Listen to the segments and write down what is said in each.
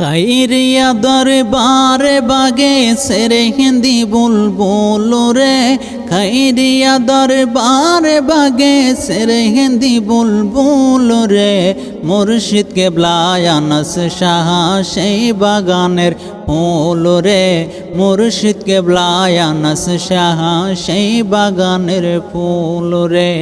কাইরিয়া দরবারে বাগে সেরে হিন্দি বুলবুল রে। খাইরিয়া দরবারে বাগে সেরে হিন্দি বুলবুল রে। মুর্শিদকে ব্লায়ানস শাহ সেই বাগানের ফুল রে। মুর্শিদকে ব্লায়ানস শাহ সেই বাগানের ফুল রে।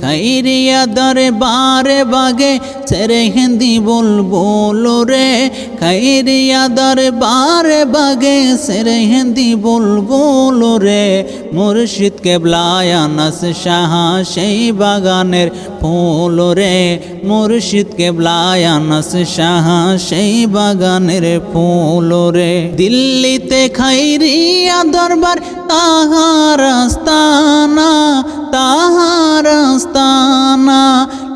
খাইরিয়া দরবারে বাগে সেরে হিন্দি বুলবুল রে। খাইরিয়া দরবারে বাগে সেরে হিন্দি বুলবুল রে। মুর্শিদকে ব্লায়ানস শাহ সেই বাগানের ফুল রে। মুর্শিদ মুর্শিদকে ব্লায়ানস শাহ সেই বাগানের ফুল রে। দিল্লিতে খাইরিয়া দরবার তাহার আস্তানা তাহার আস্তানা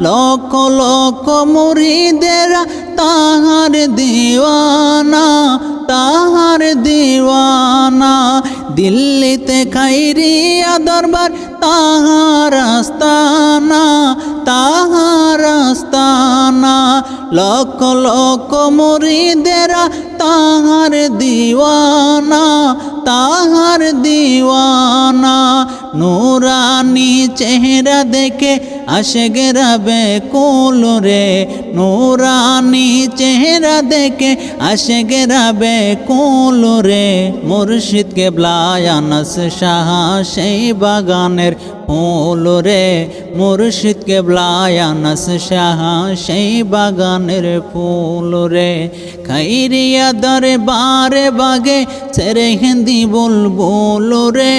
লক্ষ লক্ষ মুরিদেরা তাহার দিওয়ানা তাহার দিওয়ানা। দিল্লিতে খাইরিয়া দরবার, তাহার আস্তানা তাহার আস্তানা। লক লক্ষ মুরিদেরা তাহার দিওয়ানা তাহার দিওয়ানা। নুরানি চেহারা দেখে আসে গেরাবে কুল রে, নুরানি চেহারা দেখে আসে গেরাবে কুল রে। মুর্শিদকে ব্লায়ানস শাহ সেই বাগানের ফুল রে। মুর্শিদকে ব্লায়ানস শাহ সেই বাগানের ফুল রে। খাইরিয়া দরে বারে বাগে সেরে হিন্দি বুলবুল রে।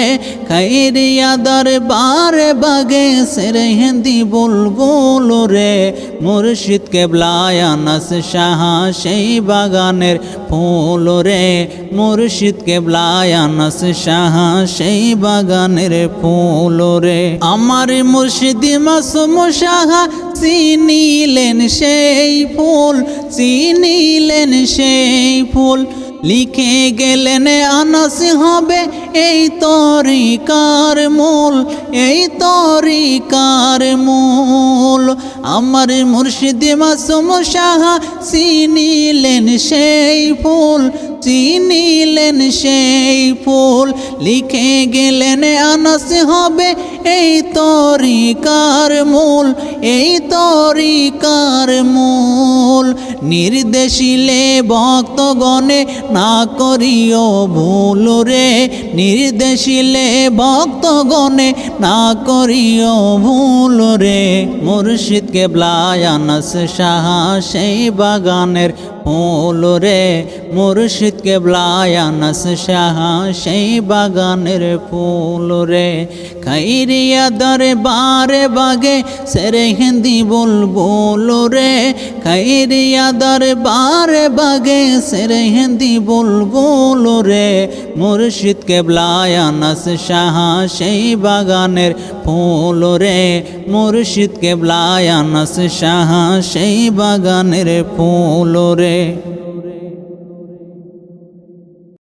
খাইরিয়া দরে বারে বাগে সেরে হিন্দি বুলবুল রে মুর্শিদকে ব্লায়ানস শাহ সেই বাগানের ফুল রে। মুর্শিদকে ব্লায়ানস শাহ সেই বাগানের ফুল রে। আমার মুর্শিদি মাসুম সাহা চিনিলেন সেই ফুল, চিনিলেন সেই ফুল। লিখে গেলেন, আনাস হবে এই তরিকার মূল, এই তরিকার মূল। আমার মুর্শিদি মাসুম সাহা চিনিলেন সেই ফুল চিনিলেন সেই ফুল, লিখে গেলেন, আনাস হবে এই তরিকার মূল, এই তরিকার মূল। নির্দেশিলে ভক্তগণে না করিও ভুল রে, নির্দেশিলে ভক্তগণে না করিও ভুল রে। মুর্শিদকে ব্লায়ানস সাহা সেই বাগানের ফুল রে মুর্শিদকে ব্লায়ানস শাহ, সেই বাগানের ফুল রে। খাইরিয়া দরবারে বাগে সেরে হিন্দি বুলবুল রে। খাইরিয়া দরবারে বাগে সেরে হিন্দি বুলবুল রে। মুর্শিদকে ব্লায়ানস শাহ সেই বাগানের ফুল রে। মুর্শিদকে ব্লায়ানস শাহ সেই বাগানের ফুল রে।